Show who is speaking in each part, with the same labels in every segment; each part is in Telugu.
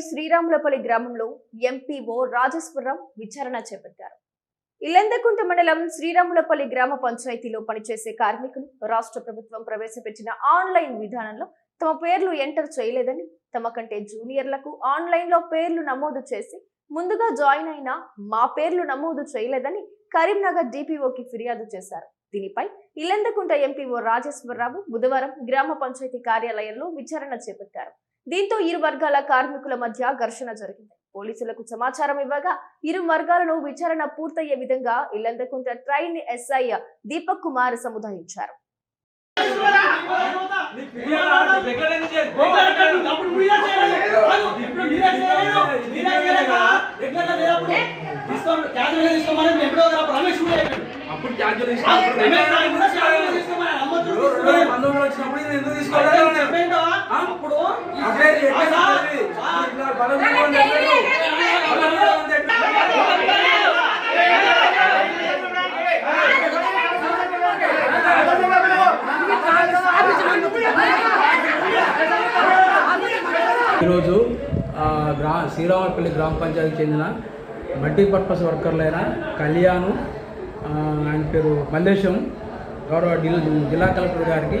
Speaker 1: శ్రీరాములపల్లి గ్రామంలో ఎంపీఓ రాజేశ్వరరావు విచారణ చేపట్టారు. ఇల్లెందకుంట మండలం శ్రీరాములపల్లి గ్రామ పంచాయతీలో పనిచేసే కార్మికులు రాష్ట్ర ప్రభుత్వం ప్రవేశపెట్టిన ఆన్లైన్ విధానంలో తమ పేర్లు ఎంటర్ చేయలేదని తమ కంటే జూనియర్లకు ఆన్లైన్లో పేర్లు నమోదు చేసి ముందుగా జాయిన్ అయిన మా పేర్లు నమోదు చేయలేదని కరీంనగర్ డిపిఓకి ఫిర్యాదు చేశారు. దీనిపై ఇల్లందకుంట ఎంపీఓ రాజేశ్వరరావు బుధవారం గ్రామ పంచాయతీ కార్యాలయంలో విచారణ చేపట్టారు. దీంతో ఇరు వర్గాల కార్మికుల మధ్య ఘర్షణ జరిగింది. పోలీసులకు సమాచారం ఇవ్వగా ఇరు వర్గాలను విచారణ పూర్తయ్యే విధంగా ఇల్లందకుంట ట్రైన్ ఎస్ఐ దీపక్ కుమార్ సముదాయించారు.
Speaker 2: అప్పుడు వచ్చినప్పుడు ఎందుకు తీసుకోవాలి
Speaker 3: అప్పుడు
Speaker 4: ఈరోజు గ్రా శ్రీరామపల్లి గ్రామ పంచాయతీకి చెందిన మల్టీపర్పస్ వర్కర్లైన కళ్యాణ్ ఆయన పేరు మల్లేశం గౌరవ జిల్లా కలెక్టర్ గారికి.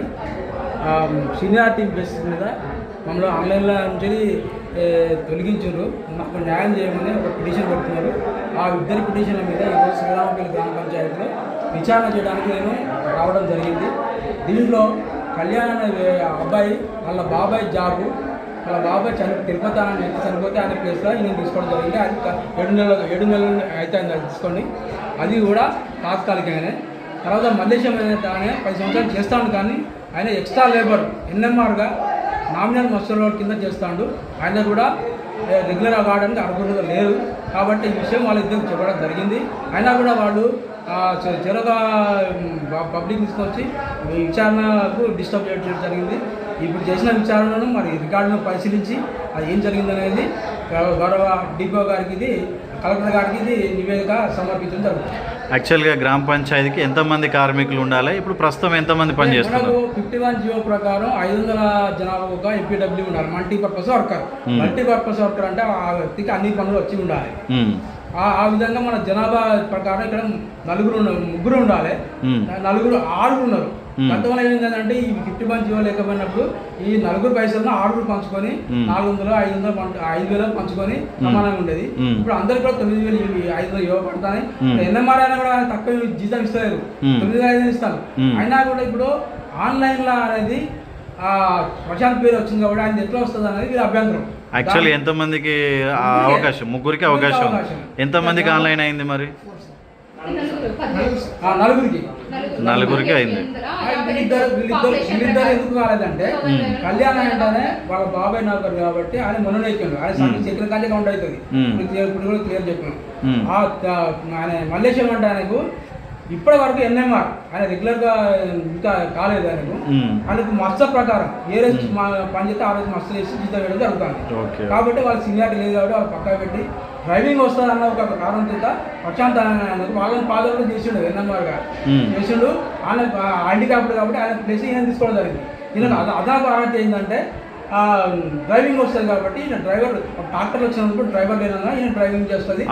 Speaker 4: సీనియారిటీ బేసిస్ మీద మమ్మల్ని ఆన్లైన్లో నుంచి తొలగించారు. మాకు న్యాయం చేయమని ఒక పిటిషన్ పెడుతున్నారు. ఆ ఇద్దరి పిటిషన్ల మీద ఈరోజు శ్రీరామపల్లి గ్రామ పంచాయతీలో విచారణ చేయడానికి నేను రావడం జరిగింది. దీంట్లో కళ్యాణ్ అనే అబ్బాయి వాళ్ళ బాబాయ్ జాబు వాళ్ళ బాబాయ్ చని తిరుపతి అని చనిపోతే ఆయన ప్లేస్లో ఈయన తీసుకోవడం జరిగింది. అది ఏడు నెలలు ఏడు నెలలు అయితే ఆయన తీసుకోండి. అది కూడా తాత్కాలికంగానే తర్వాత మల్లేశం అనేది ఆయన పది సంవత్సరాలు చేస్తాడు కానీ ఆయన ఎక్స్ట్రా లేబర్ ఎన్ఎంఆర్గా నామినల్ మస్టర్ కింద చేస్తాడు. ఆయన కూడా రెగ్యులర్ కావడానికి అర్హులుగా లేరు కాబట్టి ఈ విషయం వాళ్ళిద్దరికి చెప్పడం జరిగింది. అయినా కూడా వాళ్ళు చెరగా పబ్లిక్ తీసుకొచ్చి విచారణకు డిస్టర్బ్ చేయడం జరిగింది. ఇప్పుడు చేసిన విచారణను మరి రికార్డును పరిశీలించి అది ఏం జరిగిందనేది గౌరవ డిపో గారికి ఇది కలెక్టర్ గారికి ఇది నివేదిక సమర్పించడం జరుగుతుంది.
Speaker 5: యాక్చువల్గా గ్రామ పంచాయతీకి ఎంతమంది కార్మికులు ఉండాలి? ఇప్పుడు ప్రస్తుతం ఎంతమంది పనిచేస్తున్నారు
Speaker 4: ఫిఫ్టీ వన్ జియో ప్రకారం ఐదు వందల జనాభా ఒక ఎంపీడబ్ల్యూ ఉండాలి multipurpose worker
Speaker 5: Hmm.
Speaker 4: Multipurpose worker అంటే ఆ వ్యక్తికి అన్ని పనులు వచ్చి ఉండాలి.
Speaker 5: ఉమ్,
Speaker 4: ఆ ఆ విధంగా మన జనాభా ప్రకారం ఇక్కడ నలుగురు ముగ్గురు ఉండాలి.
Speaker 5: ఉమ్,
Speaker 4: నలుగురు ఆరుగురు ఉన్నారు.
Speaker 5: Hmm.
Speaker 4: గతంలో ఏంటంటే ఈ ఫిఫ్టీ వన్ జీవో లేకపోయినప్పుడు ఈ నలుగురు పైసలను ఆరుగురు పంచుకొని. నాలుగు వందలు ఐదు వందలు పంచ- ఐదు వేలు పంచుకొని సమానంగా ఉండేది. ఇప్పుడు అందరికి కూడా తొమ్మిది వేలు ఐదు వందలు ఇవ్వబడతాయి. ఎన్ఎంఆర్ అయినా కూడా తక్కువ జీతం ఇస్తలేరు
Speaker 5: Hmm.
Speaker 4: తొమ్మిది వేలు ఐదు ఇస్తారు. అయినా కూడా ఇప్పుడు ఆన్లైన్లో అనేది ఆ, ప్రశాంత్ పేరు వచ్చింది కాబట్టి ఆయన ఎట్లా వస్తుంది అనేది వీళ్ళ అభ్యంతరం
Speaker 5: యాక్చువల్లీ ఎంతమందికి అవకాశం ముగ్గురికి అవకాశం. ఎంతమందికి ఆన్లైన్ అయింది మరి
Speaker 4: నలుగురికి
Speaker 5: నలుగురికి అయింది.
Speaker 4: ఎందుకు కాలేదంటే కళ్యాణ్ అంటేనే వాళ్ళ బాబాయ్ నౌకరు కాబట్టి ఆయన మొన్న ఎక్కాడు ఆయన కానీ కౌంట్ అవుతుంది
Speaker 5: Hmm.
Speaker 4: ఇప్పుడు కూడా క్లియర్ చెప్పినాం. ఆయన మల్లేశం అంటే ఆయనకు ఇప్పటి వరకు ఎన్ఎంఆర్ ఆయన రెగ్యులర్గా ఇంకా కాలేదు ఆయనకు. ఆయనకు మస్త ప్రకారం ఏ రోజు మా- పని చేస్తే ఆ రోజు మస్తు చేసి జీతం వేయడం జరుగుతుంది. కాబట్టి వాళ్ళ సీనియారిటీ లేదు కాబట్టి వాళ్ళు పక్కా పెట్టి డ్రైవింగ్ వస్తుంది అన్న ఒక కారణం చేత ప్రశాంత్ ఆయనకు వాళ్ళని పాదవులు చేసిండు ఎన్ఎంఆర్ గారు. చేసిండు. ఆయన హ్యాండిక్యాప్డ్ కాబట్టి ఆయన ప్లేస్ ఈయన తీసుకోవడం జరిగింది. ఈయన అద- అదనపు అర్హత ఏంటంటే ఆ, డ్రైవింగ్ వస్తుంది కాబట్టి ఈయన డ్రైవర్ ట్రాక్టర్ వచ్చినందుకు డ్రైవర్ లేనగా ఈయన డ్రైవింగ్ చేస్తుంది.